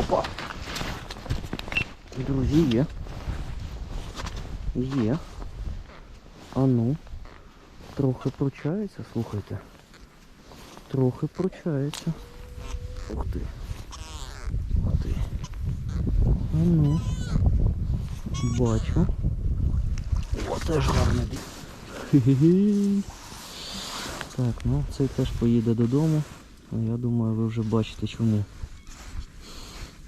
Опа! Друзі, є. Є. А ну. Трохи пручається, слухайте. Трохи пручається. Ух ти. Ух ти. А ну. Бачу. О, теж. Хе-хе-хе. Так, ну цей теж поїде додому. Ну, я думаю, ви вже бачите чому.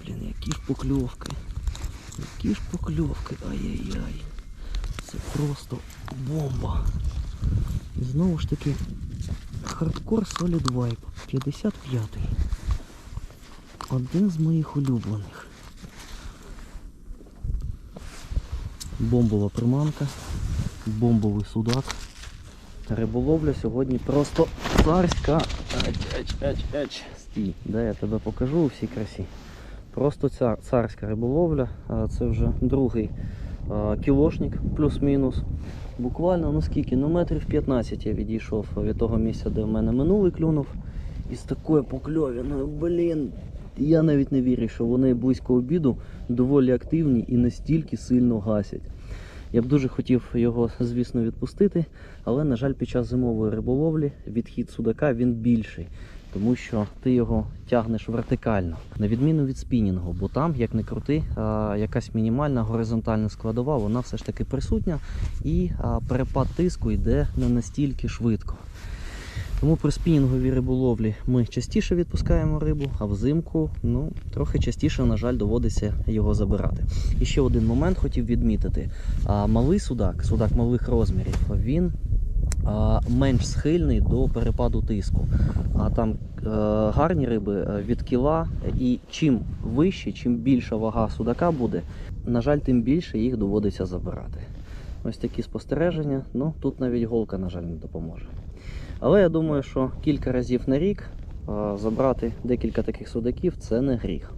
Блін, які ж покльовки. Які ж покльовки. Ай-яй-яй. Це просто бомба. І знову ж таки хардкор Solid Vibe 55-й. Один з моїх улюблених. Бомбова приманка, бомбовий судак. Риболовля сьогодні просто царська. Ач, ач, ач, ач. Стій, де я тебе покажу у всій красі. Просто ця царська риболовля. Це вже другий кілошник, плюс-мінус. Буквально ну скільки? Ну метрів 15 я відійшов від того місця, де в мене минулий клюнув. І з такою покльовіною, блін. Я навіть не вірю, що вони близько обіду доволі активні і настільки сильно гасять. Я б дуже хотів його, звісно, відпустити, але, на жаль, під час зимової риболовлі відхід судака він більший, тому що ти його тягнеш вертикально, на відміну від спінінгу, бо там, як не крути, якась мінімальна горизонтальна складова, вона все ж таки присутня, і перепад тиску йде не настільки швидко. Тому при спінінговій риболовлі ми частіше відпускаємо рибу, а взимку ну, трохи частіше, на жаль, доводиться його забирати. І ще один момент хотів відмітити. Малий судак, судак малих розмірів, він менш схильний до перепаду тиску. А там е, гарні риби е, від кіла, і чим вище, чим більша вага судака буде, на жаль, тим більше їх доводиться забирати. Ось такі спостереження. Ну тут навіть голка, на жаль, не допоможе. Але я думаю, що кілька разів на рік забрати декілька таких судаків це не гріх.